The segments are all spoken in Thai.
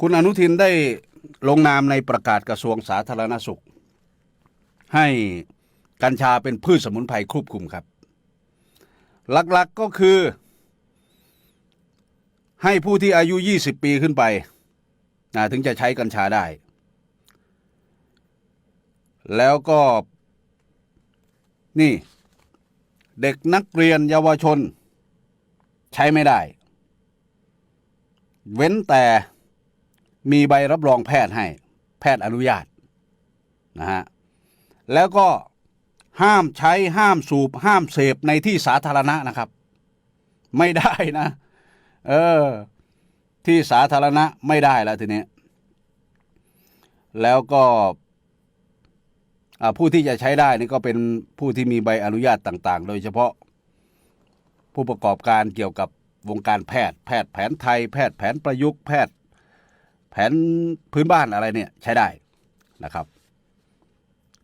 คุณอนุทินได้ลงนามในประกาศกระทรวงสาธารณสุข ให้กัญชาเป็นพืชสมุนไพรควบคุมครับ หลักๆก็คือ ให้ผู้ที่อายุ 20 ปีขึ้นไปนะถึงจะใช้กัญชาได้ แล้วก็นี่เด็กนักเรียนเยาวชน ใช้ไม่ได้ เว้นแต่ มีใบรับรองแพทย์ให้ แพทย์อนุญาตนะฮะแล้วก็ห้ามใช้ห้ามสูบ ห้ามเสพในที่สาธารณะนะครับ ไม่ได้นะ เออ ที่สาธารณะไม่ได้แล้วทีนี้แล้วก็ผู้ที่จะใช้ได้นี่ก็เป็นผู้ที่มีใบอนุญาตต่าง ๆ โดยเฉพาะผู้ประกอบการเกี่ยวกับวงการแพทย์ แพทย์แผนไทย แพทย์แผนประยุกต์ แพทย์ นพื้นบ้านอะไรเนี่ยใช้ได้นะครับ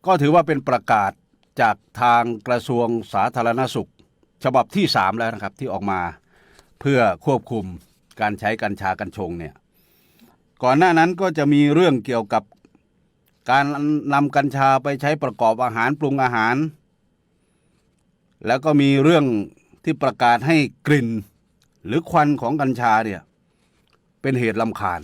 ก็ถือว่าเป็นประกาศจากทางกระทรวงสาธารณสุข ฉบับที่สามแล้วนะครับที่ออกมาเพื่อควบคุมการใช้กัญชากัญชงเนี่ยก่อนหน้านั้นก็จะมีเรื่องเกี่ยวกับการนำกัญชาไปใช้ประกอบอาหารปรุงอาหาร แล้วก็มีเรื่องที่ประกาศให้กลิ่น หรือควันของกัญชาเนี่ยเป็นเหตุลำคาญ